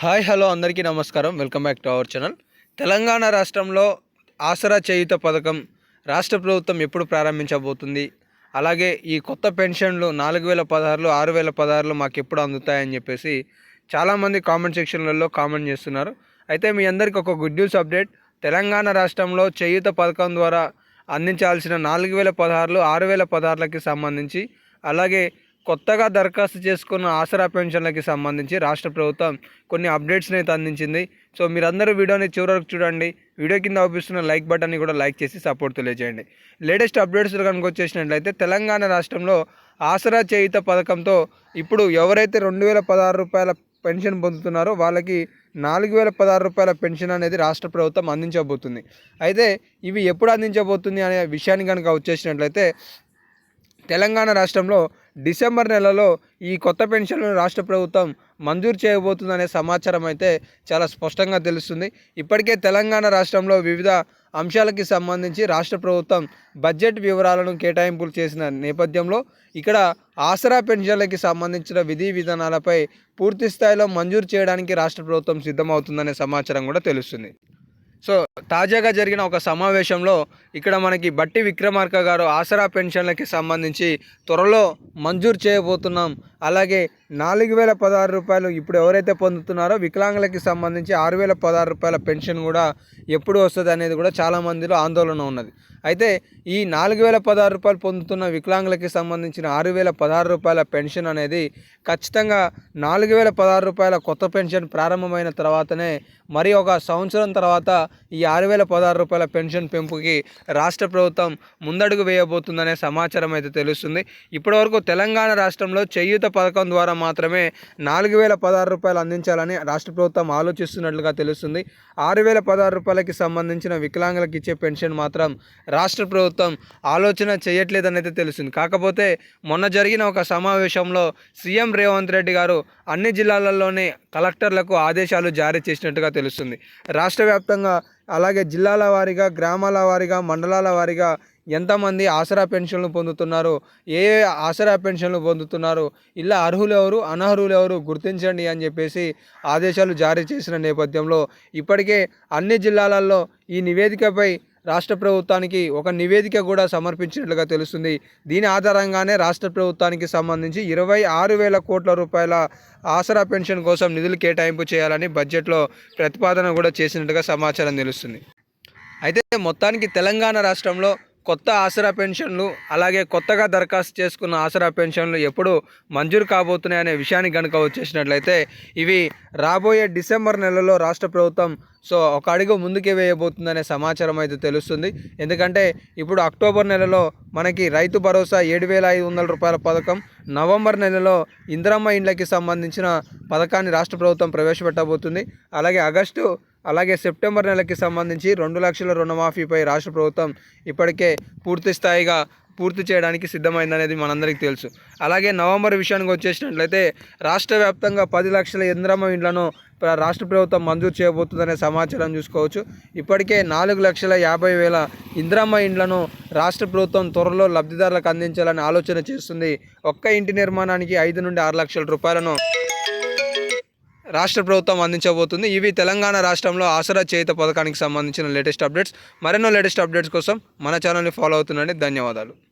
Hi hello అందరికీ నమస్కారం. Welcome back to our channel. Telangana రాష్ట్రంలో ఆసరా చేయుత పథకం రాష్ట్ర ప్రభుత్వం ఎప్పుడు ప్రారంభించబోతుంది? అలాగే ఈ కొత్త పెన్షన్లు నాలుగు వేల పదహారులు ఆరు వేల పదహారులు మాకు ఎప్పుడు అందుతాయని చెప్పేసి చాలామంది కామెంట్ సెక్షన్లలో కామెంట్ చేస్తున్నారు. అయితే మీ అందరికీ ఒక గుడ్ న్యూస్ అప్డేట్. తెలంగాణ రాష్ట్రంలో చేయుత పథకం ద్వారా అందించాల్సిన నాలుగు వేల పదహారులు ఆరు వేల పదహారులకి సంబంధించి అలాగే కొత్తగా దరఖాస్తు చేసుకున్న ఆసరా పెన్షన్లకి సంబంధించి రాష్ట్ర ప్రభుత్వం కొన్ని అప్డేట్స్ని అయితే అందించింది. సో మీరందరూ వీడియోని చివరకు చూడండి. వీడియో కింద అవుపిస్తున్న లైక్ బటన్ని కూడా లైక్ చేసి సపోర్ట్ తెలియజేయండి. లేటెస్ట్ అప్డేట్స్ కనుక వచ్చేసినట్లయితే తెలంగాణ రాష్ట్రంలో ఆసరా చేయుత పథకంతో ఇప్పుడు ఎవరైతే రెండు వేల పదహారు రూపాయల పెన్షన్ పొందుతున్నారో వాళ్ళకి నాలుగు వేల పదహారు రూపాయల పెన్షన్ అనేది రాష్ట్ర ప్రభుత్వం అందించబోతుంది. అయితే ఇవి ఎప్పుడు అందించబోతుంది అనే విషయాన్ని కనుక వచ్చేసినట్లయితే తెలంగాణ రాష్ట్రంలో డిసెంబర్ నెలలో ఈ కొత్త పెన్షన్లను రాష్ట్ర ప్రభుత్వం మంజూరు చేయబోతుందనే సమాచారం అయితే చాలా స్పష్టంగా తెలుస్తుంది. ఇప్పటికే తెలంగాణ రాష్ట్రంలో వివిధ అంశాలకి సంబంధించి రాష్ట్ర ప్రభుత్వం బడ్జెట్ వివరాలను కేటాయింపులు చేసిన నేపథ్యంలో ఇక్కడ ఆసరా పెన్షన్లకి సంబంధించిన విధి విధానాలపై పూర్తి స్థాయిలో మంజూరు చేయడానికి రాష్ట్ర ప్రభుత్వం సిద్ధమవుతుందనే సమాచారం కూడా తెలుస్తుంది. సో తాజాగా జరిగిన ఒక సమావేశంలో ఇక్కడ మనకి బట్టి విక్రమార్క గారు ఆసరా పెన్షన్లకి సంబంధించి త్వరలో మంజూరు చేయబోతున్నాం. అలాగే నాలుగు వేల పదహారు రూపాయలు ఇప్పుడు ఎవరైతే పొందుతున్నారో వికలాంగులకి సంబంధించి ఆరు వేల పదహారు రూపాయల పెన్షన్ కూడా ఎప్పుడు వస్తుంది అనేది కూడా చాలామందిలో ఆందోళన ఉన్నది. అయితే ఈ నాలుగు వేల పదహారు రూపాయలు పొందుతున్న వికలాంగులకి సంబంధించిన ఆరు వేల పదహారు రూపాయల పెన్షన్ అనేది ఖచ్చితంగా నాలుగు వేల పదహారు రూపాయల కొత్త పెన్షన్ ప్రారంభమైన తర్వాతనే మరి ఒక సంవత్సరం తర్వాత ఈ ఆరు వేల పదహారు రూపాయల పెన్షన్ పెంపుకి రాష్ట్ర ప్రభుత్వం ముందడుగు వేయబోతుందనే సమాచారం అయితే తెలుస్తుంది. ఇప్పటివరకు తెలంగాణ రాష్ట్రంలో చేయూత పథకం ద్వారా మాత్రమే నాలుగు వేల పదహారు రూపాయలు అందించాలని రాష్ట్ర ప్రభుత్వం ఆలోచిస్తున్నట్లుగా తెలుస్తుంది. ఆరు వేల పదహారు రూపాయలకి సంబంధించిన వికలాంగులకు ఇచ్చే పెన్షన్ మాత్రం రాష్ట్ర ప్రభుత్వం ఆలోచన చేయట్లేదని అయితే తెలుస్తుంది. కాకపోతే మొన్న జరిగిన ఒక సమావేశంలో సీఎం రేవంత్ రెడ్డి గారు అన్ని జిల్లాలలోనే కలెక్టర్లకు ఆదేశాలు జారీ చేసినట్టుగా తెలుస్తుంది. రాష్ట్ర వ్యాప్తంగా అలాగే జిల్లాల వారీగా గ్రామాల వారీగా మండలాల వారీగా ఎంతమంది ఆసరా పెన్షన్లు పొందుతున్నారు ఏ ఆసరా పెన్షన్లు పొందుతున్నారు ఇలా అర్హులు ఎవరు అనర్హులు ఎవరు గుర్తించండి అని చెప్పేసి ఆదేశాలు జారీ చేసిన నేపథ్యంలో ఇప్పటికే అన్ని జిల్లాలలో ఈ నివేదికపై రాష్ట్ర ప్రభుత్వానికి ఒక నివేదిక కూడా సమర్పించినట్లుగా తెలుస్తుంది. దీని ఆధారంగానే రాష్ట్ర ప్రభుత్వానికి సంబంధించి ఇరవై ఆరు వేల కోట్ల రూపాయల ఆసరా పెన్షన్ కోసం నిధులు కేటాయింపు చేయాలని బడ్జెట్లో ప్రతిపాదన కూడా చేసినట్టుగా సమాచారం తెలుస్తుంది. అయితే మొత్తానికి తెలంగాణ రాష్ట్రంలో కొత్త ఆసరా పెన్షన్లు అలాగే కొత్తగా దరఖాస్తు చేసుకున్న ఆసరా పెన్షన్లు ఎప్పుడు మంజూరు కాబోతున్నాయి అనే విషయానికి కనుక వచ్చేసినట్లయితే ఇవి రాబోయే డిసెంబర్ నెలలో రాష్ట్ర ప్రభుత్వం సో ఒక అడుగు ముందుకే వేయబోతుందనే సమాచారం అయితే తెలుస్తుంది. ఎందుకంటే ఇప్పుడు అక్టోబర్ నెలలో మనకి రైతు భరోసా ఏడు వేల ఐదు వందల రూపాయల పథకం నవంబర్ నెలలో ఇందిరమ్మ ఇండ్లకి సంబంధించిన పథకాన్ని రాష్ట్ర ప్రభుత్వం ప్రవేశపెట్టబోతుంది. అలాగే ఆగస్టు అలాగే సెప్టెంబర్ నెలకి సంబంధించి రెండు లక్షల రుణమాఫీపై రాష్ట్ర ప్రభుత్వం ఇప్పటికే పూర్తి స్థాయిగా పూర్తి చేయడానికి సిద్ధమైందనేది మనందరికీ తెలుసు. అలాగే నవంబర్ విషయానికి వచ్చేసినట్లయితే రాష్ట్ర వ్యాప్తంగా పది లక్షల ఇంద్రమ ఇండ్లను ప్ర- రాష్ట్ర ప్రభుత్వం మంజూరు చేయబోతుందనే సమాచారం చూసుకోవచ్చు. ఇప్పటికే నాలుగు లక్షల యాభై వేల ఇంద్రమ్మ ఇండ్లను రాష్ట్ర ప్రభుత్వం త్వరలో లబ్ధిదారులకు అందించాలని ఆలోచన చేస్తుంది. ఒక్క ఇంటి నిర్మాణానికి ఐదు నుండి ఆరు లక్షల రూపాయలను రాష్ట్ర ప్రభుత్వం అందించబోతుంది. ఇవి తెలంగాణ రాష్ట్రంలో ఆసరా చేత పథకానికి సంబంధించిన లేటెస్ట్ అప్డేట్స్. మరెన్నో లేటెస్ట్ అప్డేట్స్ కోసం మన ఛానల్ని ఫాలో అవుతుండండి. ధన్యవాదాలు.